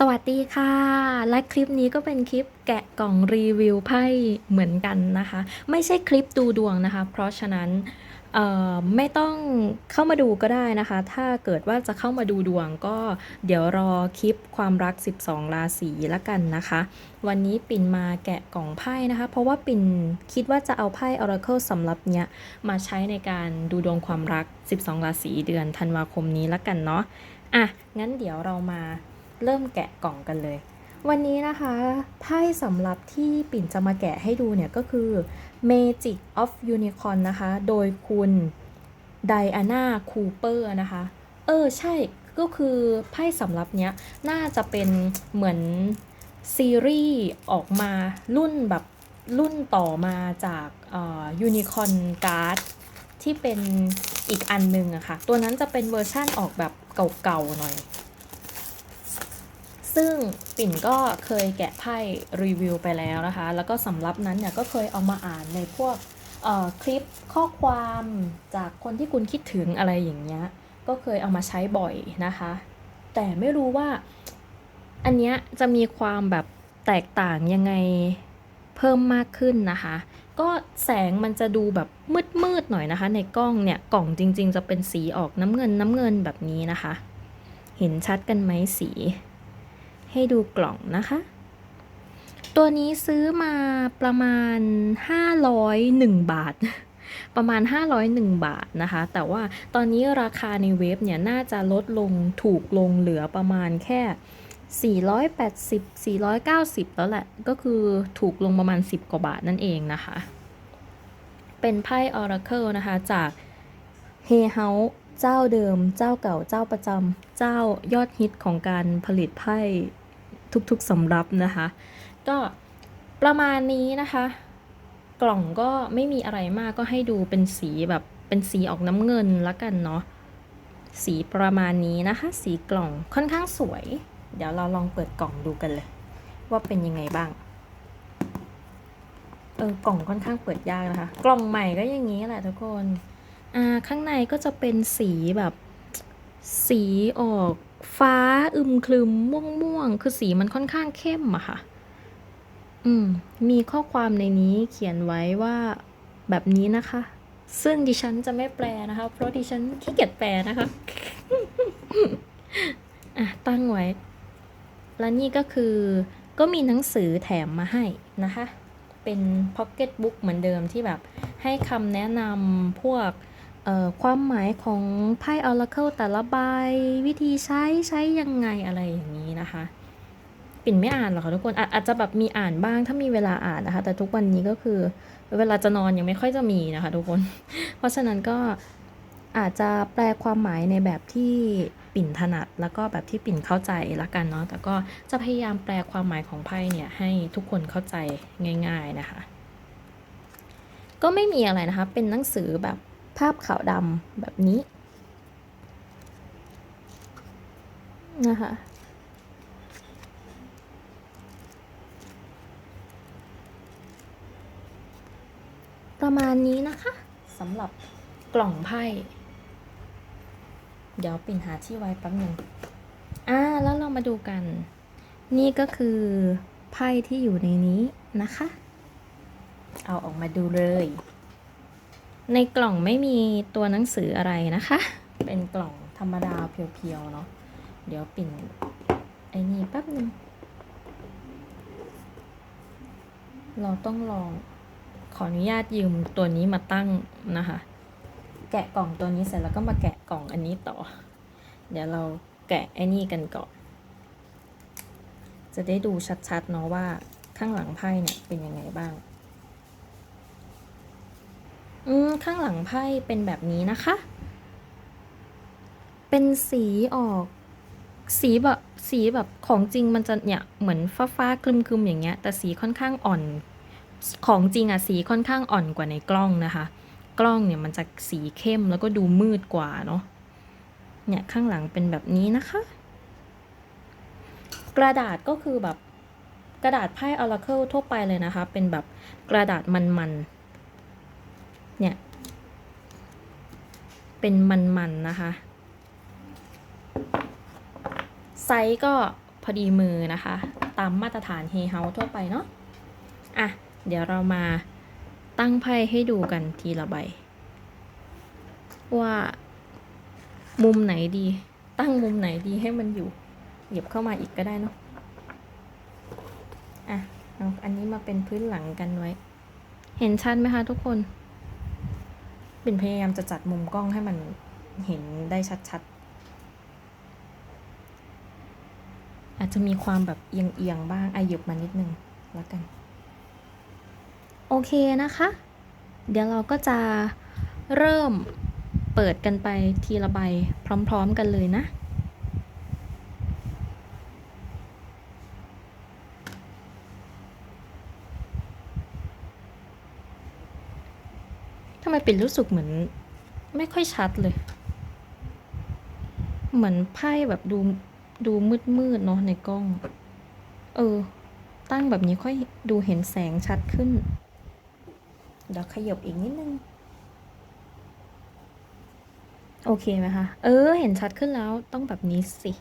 สวัสดีค่ะ และคลิปนี้ก็เป็นคลิปแกะกล่องรีวิวไพ่เหมือนกันนะคะ ไม่ใช่คลิปดูดวงนะคะ เพราะฉะนั้นไม่ต้องเข้ามาดูก็ได้นะคะ ถ้าเกิดว่าจะเข้ามาดูดวงก็เดี๋ยวรอคลิปความรัก 12 ราศีละกันนะคะ วันนี้ปิ่นมาแกะกล่องไพ่นะคะ เพราะว่าปิ่นคิดว่าจะเอาไพ่ Oracle สำหรับเนี้ยมาใช้ในการดูดวงความรัก 12 ราศีเดือนธันวาคมนี้ละกันเนาะอะงั้นเดี๋ยวเรามา เริ่มแกะกล่องกันเลย วันนี้นะคะไพ่สำหรับที่ปิ่นจะมาแกะให้ดูเนี่ยก็คือ Magic of Unicorn นะคะ โดยคุณไดอาน่าคูเปอร์นะคะ เออใช่ก็คือไพ่สำหรับเนี้ยน่าจะเป็นเหมือนซีรีส์ออกมารุ่นแบบรุ่นต่อมาจากยูนิคอนการ์ดที่เป็นอีกอันหนึงอะค่ะ ตัวนั้นจะเป็นเวอร์ชั่นออกแบบเก่าๆหน่อย ซึ่งปิ่นก็เคยแกะไพ่รีวิวไปแล้วนะคะ แล้วก็สำหรับนั้นเนี่ยก็เคยเอามาอ่านในพวกคลิปข้อความจากคนที่คุณคิดถึงอะไรอย่างเงี้ย ก็เคยเอามาใช้บ่อยนะคะ แต่ไม่รู้ว่าอันเนี้ยจะมีความแบบแตกต่างยังไงเพิ่มมากขึ้นนะคะ ก็แสงมันจะดูแบบมืดๆหน่อยนะคะ ในกล้องเนี่ยกล่องจริง ๆ จะเป็นสีออกน้ำเงินน้ำเงินแบบนี้นะคะ เห็นชัดกันไหมสี ให้ดูกล่องนะคะ ตัวนี้ซื้อมาประมาณ 501 บาท ประมาณ 501 บาทนะคะ แต่ว่าตอนนี้ราคาในเว็บเนี่ยน่าจะลดลงถูกลงเหลือประมาณแค่ 480 490 แล้วแหละ ก็คือถูกลงประมาณ 10 กว่าบาทนั่นเองนะคะ เป็นไพ่ Oracle นะคะ จากเฮเฮาเจ้าเดิม เจ้าเก่า เจ้าประจำ เจ้ายอดฮิตของการผลิตไพ่ ทุกๆสำรับนะคะ ก็ประมาณนี้นะคะ กล่องก็ไม่มีอะไรมากก็ให้ดูเป็นสีแบบเป็นสีออกน้ำเงินละกันเนาะสีประมาณนี้นะคะ สีกล่องค่อนข้างสวย เดี๋ยวเราลองเปิดกล่องดูกันเลย ว่าเป็นยังไงบ้างเออกล่องค่อนข้างเปิดยากนะคะ กล่องใหม่ก็อย่างนี้แหละทุกคนอ่าข้างในก็จะเป็นสีแบบสีออก ฟ้าอึมครึมม่วงม่วงคือสีมันค่อนข้างเข้มอะค่ะ อืม มีข้อความในนี้เขียนไว้ว่าแบบนี้นะคะ ซึ่งดิฉันจะไม่แปลนะคะ เพราะดิฉันขี้เกียจแปลนะคะ อะ ตั้งไว้ แล้วนี่ก็คือก็มีหนังสือแถมมาให้นะคะ เป็นพ็อกเก็ตบุ๊กเหมือนเดิมที่แบบให้คำแนะนำพวก ความหมายของไพ่ Oracle แต่ละใบวิธีใช้ใช้ยังไงอะไรอย่างนี้นะคะ ปิ่นไม่อ่านหรอกค่ะทุกคนอาอาจจะแบบมีอ่านบ้างถ้ามีเวลาอ่านนะคะ แต่ทุกวันนี้ก็คือเวลาจะนอนยังไม่ค่อยจะมีนะคะทุกคน เพราะฉะนั้นก็อาจจะแปลความหมายในแบบที่ปิ่นถนัด แล้วก็แบบที่ปิ่นเข้าใจละกันเนาะแต่ก็จะพยายามแปลความหมายของไพ่เนี่ยให้ทุกคนเข้าใจง่าย ๆนะคะ ก็ไม่มีอะไรนะคะ เป็นหนังสือแบบ ภาพขาวดำแบบนี้นะคะประมาณนี้นะคะสำหรับกล่องไพ่ เดี๋ยวปิ่นหาที่ไว้แป๊บหนึ่งอ่าแล้วเรามาดูกัน นี่ก็คือไพ่ที่อยู่ในนี้นะคะ เอาออกมาดูเลย ในกล่องไม่มีตัวหนังสืออะไรนะคะ เป็นกล่องธรรมดาเพียวๆเนาะ เดี๋ยวปิ่นไอ้นี่แป๊บนึง เราต้องลองขออนุญาตยืมตัวนี้มาตั้งนะคะ แกะกล่องตัวนี้เสร็จแล้วก็มาแกะกล่องอันนี้ต่อ เดี๋ยวเราแกะไอ้นี่กันก่อน จะได้ดูชัดๆเนาะว่าข้างหลังไพ่เนี่ยเป็นยังไงบ้าง อืมข้างหลังไพ่เป็นแบบนี้นะคะ เป็นสีออก สีแบบสีแบบของจริงมันจะเนี่ยเหมือนฟ้าฟ้าๆคลึมๆอย่างเงี้ย แต่สีค่อนข้างอ่อน ของจริงอะสีค่อนข้างอ่อนกว่าในกล้องนะคะ กล้องเนี่ยมันจะสีเข้มแล้วก็ดูมืดกว่าเนาะ เนี่ยข้างหลังเป็นแบบนี้นะคะ กระดาษก็คือแบบกระดาษไพ่ Oracle ทั่วไปเลยนะคะ เป็นแบบกระดาษมันๆ เนี่ย เป็นมันๆนะคะ ไซส์ก็พอดีมือนะคะ ตามมาตรฐานเฮเฮาทั่วไปเนาะอะ เดี๋ยวเรามาตั้งไพ่ให้ดูกันทีละใบ ว่ามุมไหนดี ตั้งมุมไหนดีให้มันอยู่ เหยียบเข้ามาอีกก็ได้เนาะอะเอาอันนี้มาเป็นพื้นหลังกันไว้ เห็นชัดไหมคะทุกคน ป็นพยายามจะจัดมุมกล้องให้มันเห็นได้ชัดๆ อาจจะมีความแบบเอียงๆบ้างอายุบมานิดนึงแล้วกัน โอเคนะคะ เดี๋ยวเราก็จะเริ่มเปิดกันไปทีละใบพร้อมๆกันเลยนะ มปิ่นรู้สึกเหมือน ไม่ค่อยชัดเลย เหมือนไพ่แบบดูดูมืดมืดๆเนาะในกล้อง เออ ตั้งแบบนี้ค่อยดูเห็นแสงชัดขึ้น เดี๋ยวขยบอีกนิดนึง โอเคไหมคะ เออ เห็นชัดขึ้นแล้วต้องแบบนี้สิ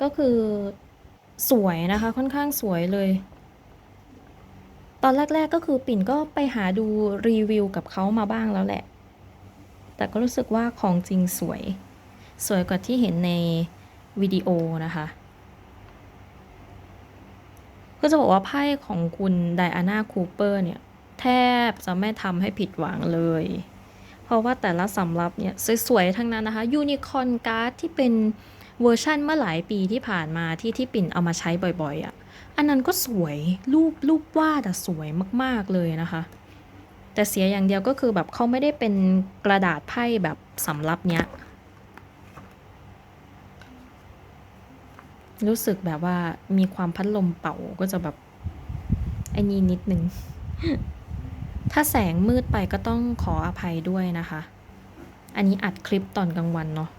ก็คือสวยนะคะ ค่อนข้างสวยเลย ตอนแรก ๆก็คือปิ่นก็ไปหาดูรีวิวกับเขามาบ้างแล้วแหละ แต่ก็รู้สึกว่าของจริงสวย สวยกว่าที่เห็นในวิดีโอนะคะก็จะบอกว่าไพ่ของคุณไดอาน่าคูเปอร์เนี่ย แทบจะไม่ทำให้ผิดหวังเลย เพราะว่าแต่ละสำรับเนี่ย สวยๆ ทั้งนั้นนะคะยูนิคอนการ์ดที่เป็นเวอร์ชั่นเมื่อหลายปีที่ผ่านมาที่ที่ปิ่นเอามาใช้บ่อยๆอะ่ะ อันนั้นก็สวยรูปรูปวาดอะสวยมากๆเลยนะคะ แต่เสียอย่างเดียวก็คือแบบเขาไม่ได้เป็นกระดาษไพ่แบบสำรับเนี้ย รู้สึกแบบว่ามีความพัดลมเป่าก็จะแบบไอ้นี่นิดนึง ถ้าแสงมืดไปก็ต้องขออภัยด้วยนะคะ อันนี้อัดคลิปตอนกลางวันเนาะ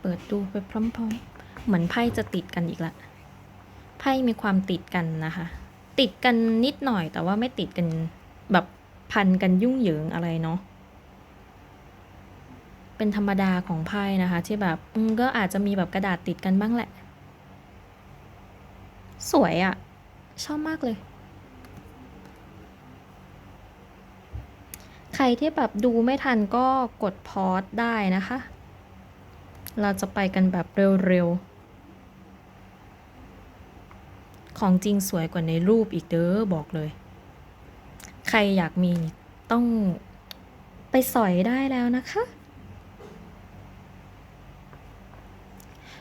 เปิดดูไปพร้อมๆ เหมือนไพ่จะติดกันอีกละ ไพ่มีความติดกันนะคะ ติดกันนิดหน่อยแต่ว่าไม่ติดกันแบบพันกันยุ่งเหยิงอะไรเนาะ เป็นธรรมดาของไพ่นะคะ ที่แบบก็อาจจะมีแบบกระดาษติดกันบ้างแหละ สวยอะ่ะ ชอบมากเลย ใครที่แบบดูไม่ทันก็กดพอสได้นะคะ เราจะไปกันแบบเร็วๆ ของจริงสวยกว่าในรูปอีกเด้อบอกเลย ใครอยากมีต้องไปสอยได้แล้วนะคะ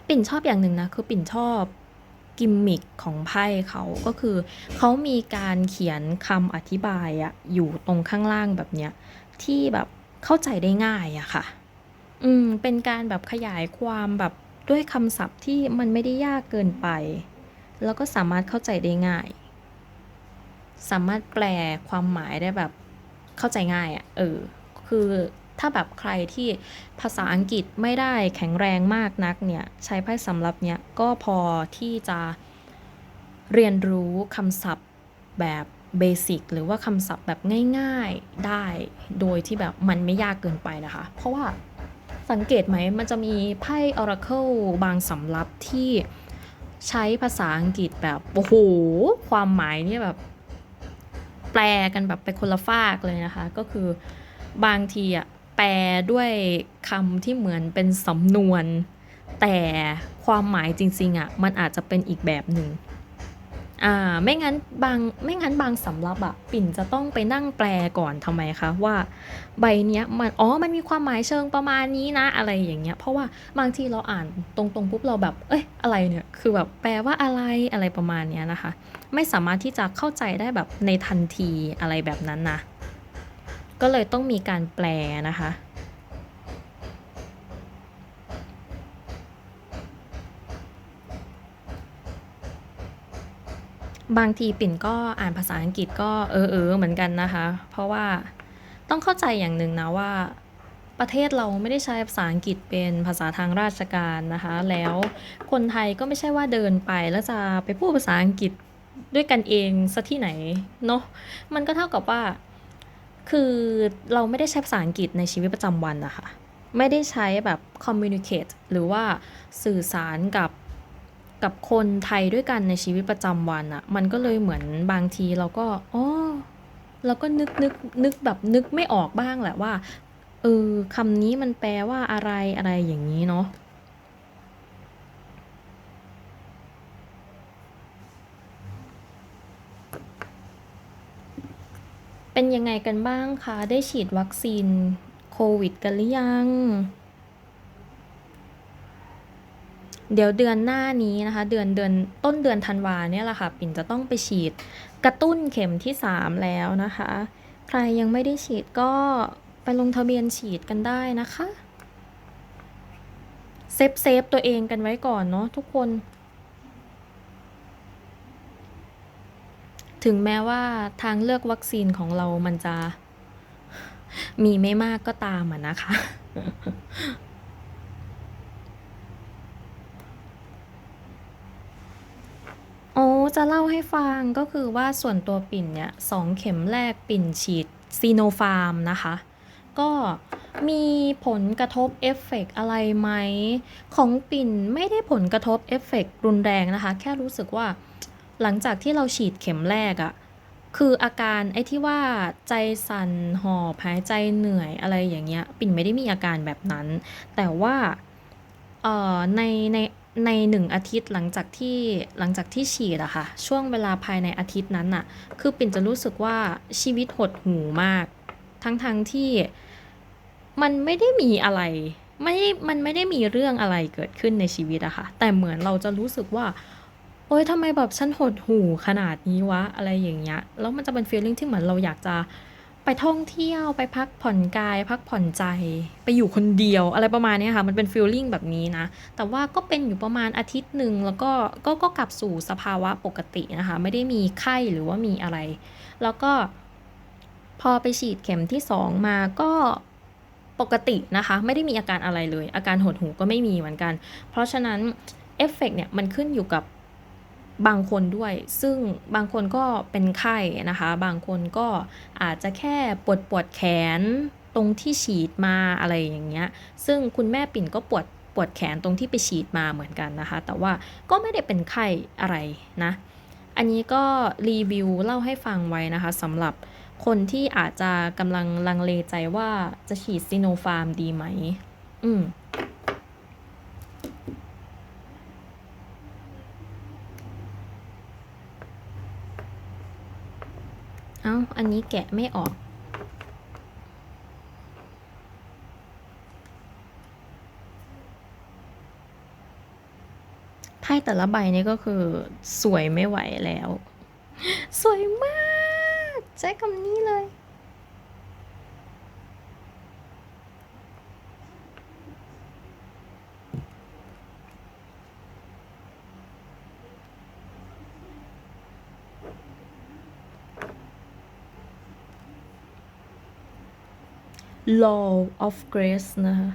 ปิ่นชอบอย่างหนึ่งนะ คือปิ่นชอบกิมมิคของไพ่เขาก็คือเขามีการเขียนคำอธิบายอะอยู่ตรงข้างล่างแบบเนี้ย ที่แบบเข้าใจได้ง่ายอะค่ะ อืม เป็นการแบบขยายความแบบด้วยคำศัพท์ที่มันไม่ได้ยากเกินไป แล้วก็สามารถเข้าใจได้ง่าย สามารถแปลความหมายได้แบบเข้าใจง่ายอะ่ะ เออ คือถ้าแบบใครที่ภาษาอังกฤษไม่ได้แข็งแรงมากนักเนี่ย ใช้ไพ่สำหรับเนี้ยก็พอที่จะเรียนรู้คำศัพท์แบบเบสิกหรือว่าคำศัพท์แบบง่าย ๆได้ โดยที่แบบมันไม่ยากเกินไปนะคะ เพราะว่า สังเกตไหมมันจะมีไพ่ Oracle บางสำรับที่ใช้ภาษาอังกฤษแบบโอ้โหความหมายเนี่ยแบบแปลกันแบบไปคนละฟากเลยนะคะ ก็คือบางทีอะแปลด้วยคำที่เหมือนเป็นสำนวน แต่ความหมายจริงๆอะมันอาจจะเป็นอีกแบบหนึ่ง อ่าไม่งั้นบางไม่งั้นบางสำรับอะปิ่นจะต้องไปนั่งแปลก่อนทำไมคะว่า ใบเนี้ยมันอ๋อมันมีความหมายเชิงประมาณนี้นะอะไรอย่างเงี้ยเพราะว่าบางทีเราอ่านตรงๆปุ๊บเราแบบ เอ้ยอะไรเนี่ยคือแบบแปลว่าอะไรอะไรประมาณเนี้ยนะคะ ไม่สามารถที่จะเข้าใจได้แบบในทันทีอะไรแบบนั้นนะก็เลยต้องมีการแปลนะคะ บางทีปิ่นก็อ่านภาษาอังกฤษก็เออเออเหมือนกันนะคะ เพราะว่าต้องเข้าใจอย่างหนึ่งนะว่า ประเทศเราไม่ได้ใช้ภาษาอังกฤษเป็นภาษาทางราชการนะคะ แล้วคนไทยก็ไม่ใช่ว่าเดินไปแล้วจะไปพูดภาษาอังกฤษด้วยกันเองซะที่ไหนเนาะมันก็เท่ากับว่า คือเราไม่ได้ใช้ภาษาอังกฤษในชีวิตประจำวันอะคะไม่ได้ใช้แบบ communicate หรือว่าสื่อสารกับ กับคนไทยด้วยกันในชีวิตประจำวันอะมันก็เลยเหมือนบางทีเราก็อ๋อเราก็นึกนึกนึกแบบนึกไม่ออกบ้างแหละว่าเออคำนี้มันแปลว่าอะไรอะไรอย่างนี้เนาะเป็นยังไงกันบ้างคะ ได้ฉีดวัคซีนโควิดกันหรือยัง เดี๋ยวเดือนหน้านี้นะคะ เดือนเดือนต้นเดือนธันวาเนี่ยแหละค่ะ ปิ่นจะต้องไปฉีดกระตุ้นเข็มที่ 3 แล้วนะคะ ใครยังไม่ได้ฉีดก็ไปลงทะเบียนฉีดกันได้นะคะเซฟเซฟตัวเองกันไว้ก่อนเนาะทุกคน ถึงแม้ว่าทางเลือกวัคซีนของเรามันจะมีไม่มากก็ตามอะนะคะ โอ้ จะเล่าให้ฟังก็คือว่าส่วนตัวปิ่นเนี่ยสองเข็มแรกปิ่นฉีดซีโนฟาร์มนะคะ ก็มีผลกระทบเอฟเฟกต์อะไรไหม ของปิ่นไม่ได้ผลกระทบเอฟเฟกต์รุนแรงนะคะ แค่รู้สึกว่าหลังจากที่เราฉีดเข็มแรกอะคืออาการไอ้ที่ว่าใจสั่นหอบหายใจเหนื่อยอะไรอย่างเงี้ย ปิ่นไม่ได้มีอาการแบบนั้น แต่ว่าเอ่อในใน ในหนึ่งอาทิตย์หลังจากที่หลังจากที่ฉีดอะค่ะ ช่วงเวลาภายในอาทิตย์นั้นอะคือปิ่นจะรู้สึกว่าชีวิตหดหูมาก ทั้งทั้งที่มันไม่ได้มีอะไร ไม่มันไม่ได้มีเรื่องอะไรเกิดขึ้นในชีวิตอะค่ะ แต่เหมือนเราจะรู้สึกว่า โอ๊ยทำไมแบบฉันหดหูขนาดนี้วะ อะไรอย่างเงี้ย แล้วมันจะเป็น feeling ที่เหมือนเราอยากจะ ไปท่องเที่ยวไปพักผ่อนกาย พักผ่อนใจ ไปอยู่คนเดียวอะไรประมาณนี้ค่ะ มันเป็น feeling แบบนี้นะ แต่ว่าก็เป็นอยู่ประมาณอาทิตย์หนึ่งแล้วก็ก็ก็กลับสู่สภาวะปกตินะคะ ไม่ได้มีไข้หรือว่ามีอะไร แล้วก็ พอไปฉีดเข็มที่สองมาก็ปกตินะคะ ไม่ได้มีอาการอะไรเลย อาการหดหูก็ไม่มีเหมือนกัน เพราะฉะนั้นเอฟเฟกเนี่ยมันขึ้นอยู่กับ บางคนด้วย ซึ่งบางคนก็เป็นไข้นะคะ บางคนก็อาจจะแค่ปวดปวดแขนตรงที่ฉีดมาอะไรอย่างเงี้ย ซึ่งคุณแม่ปิ่นก็ปวดปวดแขนตรงที่ไปฉีดมาเหมือนกันนะคะ แต่ว่าก็ไม่ได้เป็นไข้อะไรนะ อันนี้ก็รีวิวเล่าให้ฟังไว้นะคะสำหรับคนที่อาจจะกำลังลังเลใจว่าจะฉีดซีโนฟาร์มดีไหม อืม อ้าอันนี้แกะไม่ออก ไพ่แต่ละใบนี่ก็คือสวยไม่ไหวแล้ว สวยมาก ใช้คำนี้เลย Law of Grace นะคะ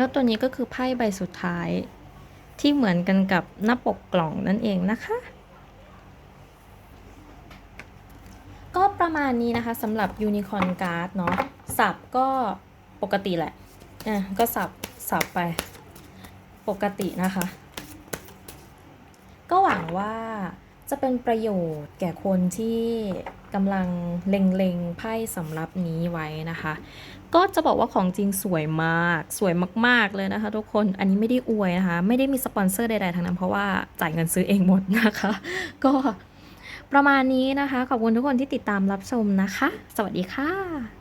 แล้วตัวนี้ก็คือไพ่ใบสุดท้าย ที่เหมือนกันกับหน้าปกกล่องนั่นเองนะคะ ก็ประมาณนี้นะคะสำหรับยูนิคอนการ์ดเนาะสับก็ปกติแหละอะก็สับสับไปปกตินะคะ ก็หวังว่าจะเป็นประโยชน์แก่คนที่ กำลังเล็งๆไพ่สำหรับนี้ไว้นะคะ ก็จะบอกว่าของจริงสวยมากสวยมากๆเลยนะคะ ทุกคนอันนี้ไม่ได้อวยนะคะ ไม่ได้มีสปอนเซอร์ใดๆทั้งนั้นเพราะว่าจ่ายเงินซื้อเองหมดนะคะ ก็ประมาณนี้นะคะ ขอบคุณทุกคนที่ติดตามรับชมนะคะ สวัสดีค่ะ